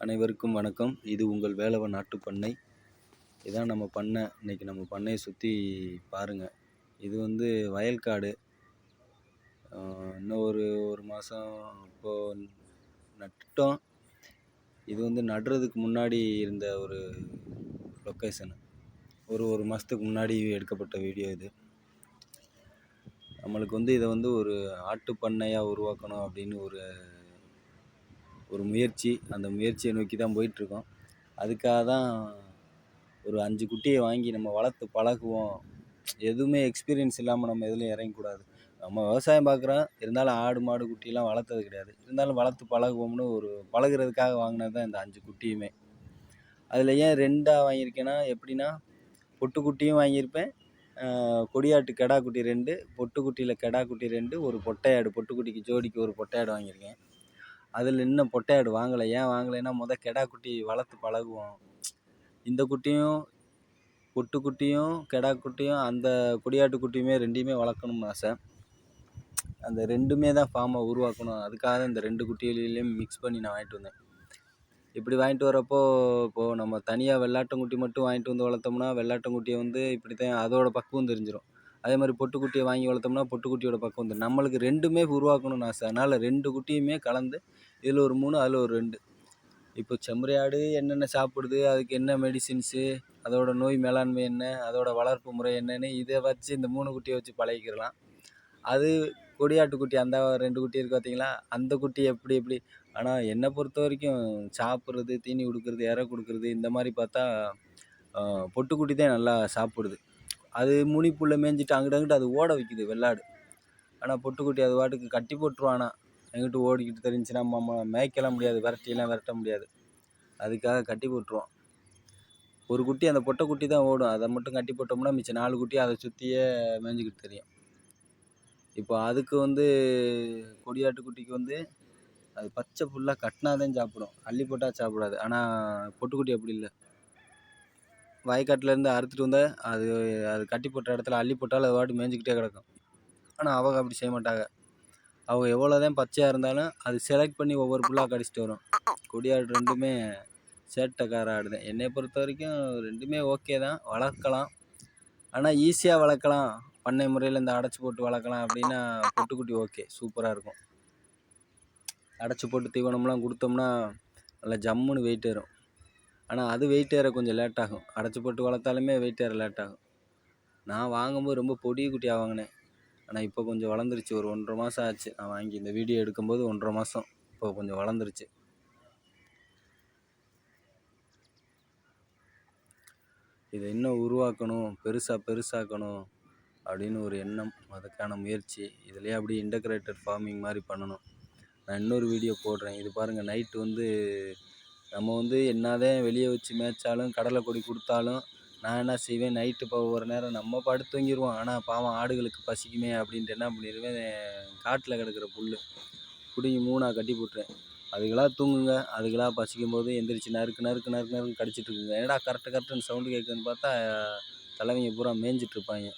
அனைவருக்கும் வணக்கம். இது உங்கள் வேலவன் நாட்டு பண்ணை. இதான் நம்ம பண்ணை. இன்னைக்கு நம்ம பண்ணையை சுற்றி பாருங்கள் இது வந்து வயல்காடு. இன்னும் ஒரு ஒரு மாதம் இப்போது நட்டோம். இது வந்து நடுறதுக்கு முன்னாடி இருந்த ஒரு லொக்கேஷனு ஒரு ஒரு மாதத்துக்கு முன்னாடி எடுக்கப்பட்ட வீடியோ இது. நம்மளுக்கு வந்து இதை வந்து ஒரு ஆட்டு பண்ணையாக உருவாக்கணும் அப்படின்னு ஒரு ஒரு முயற்சி அந்த முயற்சியை நோக்கி தான் போயிட்டுருக்கோம். அதுக்காக தான் ஒரு அஞ்சு குட்டியை வாங்கி நம்ம வளர்த்து பழகுவோம். எதுவுமே எக்ஸ்பீரியன்ஸ் இல்லாமல் நம்ம எதுலையும் இறங்கக்கூடாது. நம்ம விவசாயம் பார்க்குறோம். இருந்தாலும் ஆடு மாடு குட்டிலாம் வளர்த்தது கிடையாது. இருந்தாலும் வளர்த்து பழகுவோம்னு ஒரு பழகுறதுக்காக வாங்கினது தான் இந்த அஞ்சு குட்டியுமே. அதில் ஏன் ரெண்டாக வாங்கியிருக்கேன்னா எப்படின்னா பொட்டுக்குட்டியும் வாங்கியிருப்பேன். கொடியாட்டு கெடா குட்டி ரெண்டு பொட்டுக்குட்டியில் கெடா குட்டி ரெண்டு ஒரு பொட்டையாடு பொட்டுக்குட்டிக்கு ஜோடிக்கு ஒரு பொட்டையாடு வாங்கியிருக்கேன். அதில் இன்னும் பொட்டையாடு வாங்கலை. ஏன் வாங்கலைன்னா முத கெடா குட்டி வளர்த்து பழகுவோம். இந்த குட்டியும் பொட்டுக்குட்டியும் கெடா குட்டியும் அந்த கொடியாட்டு குட்டியுமே ரெண்டையுமே வளர்க்கணும்னு ஆசை. அந்த ரெண்டுமே தான் ஃபார்மை உருவாக்கணும். அதுக்காக தான் இந்த ரெண்டு குட்டிகளையும் மிக்ஸ் பண்ணி நான் வாங்கிட்டு வந்தேன். இப்படி வாங்கிட்டு வரப்போ இப்போது நம்ம தனியாக வெள்ளாட்டங்குட்டி மட்டும் வாங்கிட்டு வந்து வளர்த்தோம்னா வெள்ளாட்டங்குட்டியை வந்து இப்படி தான் அதோட பக்குவம் தெரிஞ்சிடும் அதே மாதிரி பொட்டுக்குட்டியை வாங்கி வளர்த்தோம்னா பொட்டுக்குட்டியோட பக்கம் வந்துடும் நம்மளுக்கு ரெண்டுமே உருவாக்கணும்னு ஆசை. அதனால் ரெண்டு குட்டியுமே கலந்து இதில் ஒரு மூணு அதில் ஒரு ரெண்டு. இப்போ செம்மறியாடு என்னென்ன சாப்பிடுது அதுக்கு என்ன மெடிசின்ஸு அதோட நோய் மேலாண்மை என்ன அதோட வளர்ப்பு முறை என்னன்னு இதை வச்சு இந்த மூணு குட்டியை வச்சு பழகிக்கிறலாம் அது கொடியாட்டு குட்டி அந்த ரெண்டு குட்டி இருக்குது பார்த்தீங்களா? அந்த குட்டி எப்படி எப்படி? ஆனால் என்னை பொறுத்த வரைக்கும் சாப்பிட்றது தீனி கொடுக்குறது இற கொடுக்குறது இந்த மாதிரி பார்த்தா பொட்டுக்குட்டி தான் நல்லா சாப்பிடுது. அது முனிப்புள்ள மேய்ஞ்சிட்டு அங்கிட்டு அங்கிட்டு அது ஓட வைக்குது வெள்ளாடு. ஆனால் பொட்டுக்குட்டி அது பாட்டுக்கு கட்டி போட்டுருவானா. எங்கிட்டு ஓடிக்கிட்டு தெரிஞ்சுன்னா நம்ம மேய்க்கலாம் முடியாது விரட்டிலாம் விரட்ட முடியாது. அதுக்காக கட்டி போட்டுருவோம். ஒரு குட்டி அந்த பொட்டை குட்டி தான் ஓடும். அதை மட்டும் கட்டி போட்டோம்னா மிச்சம் நாலு குட்டி அதை சுற்றியே மேய்ஞ்சிக்கிட்டு தெரியும். இப்போ அதுக்கு வந்து கொடியாட்டு குட்டிக்கு வந்து அது பச்சை புல்லாக கட்டினா தான் சாப்பிடும். அள்ளி போட்டால் சாப்பிடாது. ஆனால் பொட்டுக்குட்டி அப்படி இல்லை. வயக்காட்டிலேருந்து அறுத்துட்டு வந்தால் அது அது கட்டி போட்ட இடத்துல அள்ளி போட்டாலும் அது வாட்டி மேய்ஞ்சிக்கிட்டே கிடக்கும். ஆனால் அவங்க அப்படி செய்ய மாட்டாங்க. அவங்க எவ்வளோ தான் பச்சையாக இருந்தாலும் அது செலக்ட் பண்ணி ஒவ்வொரு புல்லாக கடிச்சிட்டு வரும். கொடியாடு ரெண்டுமே சேட்டைக்கார ஆடு தான் என்னை பொறுத்த வரைக்கும் ரெண்டுமே ஓகே தான். வளர்க்கலாம். ஆனால் ஈஸியாக வளர்க்கலாம். பண்ணை முறையில் இந்த அடைச்சி போட்டு வளர்க்கலாம் அப்படின்னா பொட்டுக்குட்டி ஓகே சூப்பராக இருக்கும். அடைச்சி போட்டு தீவனம்லாம் கொடுத்தோம்னா நல்லா ஜம்முன்னு வெயிட் வரும் ஆனால் அது வெயிட் ஏற கொஞ்சம் லேட் ஆகும். அடைச்சி போட்டு வளர்த்தாலுமே வெயிட் ஏற லேட் ஆகும். நான் வாங்கும்போது ரொம்ப பொடி குட்டியாக வாங்கினேன். ஆனால் இப்போ கொஞ்சம் வளர்ந்துருச்சு. ஒரு ஒன்றரை மாதம் ஆச்சு. நான் வாங்கி இந்த வீடியோ எடுக்கும்போது ஒன்றரை மாதம் இப்போ கொஞ்சம் வளர்ந்துருச்சு. இதை இன்னும் உருவாக்கணும். பெருசாக பெருசாக்கணும் அப்படின்னு ஒரு எண்ணம். அதுக்கான முயற்சி. இதுலேயே அப்படியே இன்டகிரேட்டட் ஃபார்மிங் மாதிரி பண்ணணும். நான் இன்னொரு வீடியோ போடுறேன். இது பாருங்கள் நைட்டு வந்து நம்ம வந்து என்னதான் வெளியே வச்சு மேய்ச்சாலும் கடலை கொடி கொடுத்தாலும் நான் என்ன செய்வேன்? நைட்டு இப்போ ஒரு நேரம் நம்ம படுத்து தூங்கிடுவோம் ஆனால் பாவம் ஆடுகளுக்கு பசிக்குமே அப்படின்ட்டு என்ன பண்ணிடுவேன் காட்டில் கிடக்குற புல் பிடுங்கி மூணாக கட்டி போட்டுருவேன். அதுகளாக தூங்குங்க. அதுகளாக பசிக்கும் போது எந்திரிச்சு நறுக்கு நறுக்கு நறுக்கு நறுக்கு கடிச்சிட்டு இருக்குங்க ஏடா கரெக்டு கரெக்டுன்னு சவுண்டு கேட்குதுன்னு பார்த்தா தலைவங்க பூரா மேய்ஞ்சிட்ருப்பாங்க.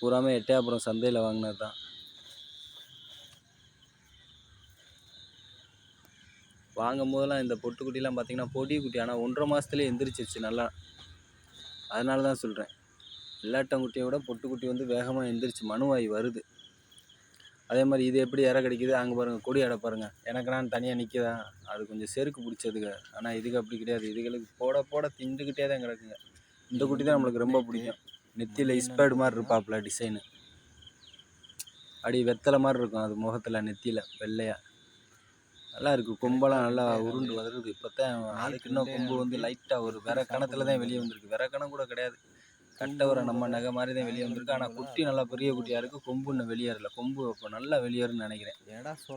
பூராமே எட்டயபுரம் சந்தையில் வாங்கினது தான். வாங்கும் போதெல்லாம் இந்த பொட்டுக்குட்டிலாம் பார்த்திங்கன்னா பொடி குட்டி. ஆனால் ஒன்றரை மாதத்துலேயே எந்திரிச்சிருச்சு நல்லா. அதனால தான் சொல்கிறேன் வெள்ளாட்டங்குட்டியை விட பொட்டுக்குட்டி வந்து வேகமாக எந்திரிச்சு மனுவாய் வருது. அதே மாதிரி இது எப்படி இற கிடைக்குது? அங்கே பாருங்கள் கொடி அடை பாருங்கள் எனக்கு நான் தனியாக நிற்கிதா அது கொஞ்சம் செருக்கு பிடிச்சதுங்க. ஆனால் இதுக்கு அப்படி கிடையாது. இதுகளுக்கு போட போட திண்டுக்கிட்டே தான் கிடக்குங்க. இந்த குட்டி தான் நம்மளுக்கு ரொம்ப பிடிக்கும். நெத்தியில் இஸ்பேடு மாதிரி இருப்பாப்புல டிசைனு. அப்படி வெத்தலை மாதிரி இருக்கும் அது முகத்தில் நெத்தியில் வெள்ளையாக நல்லா இருக்குது கொம்பெல்லாம் நல்லா உருண்டு வருது இப்போ தான் அதுக்கு இன்னும் கொம்பு வந்து லைட்டாக ஒரு விர கணத்தில் தான் வெளியே வந்திருக்கு. விர கணம் கூட கிடையாது. கட்டை ஒரு நம்ம நகை மாதிரி தான் வெளியே வந்திருக்கு. ஆனால் குட்டி நல்லா பெரிய குட்டியாக இருக்குது கொம்பு இன்னும் வெளியேறல. கொம்பு இப்போ நல்லா வெளியேறும்னு நினைக்கிறேன். ஏன்டா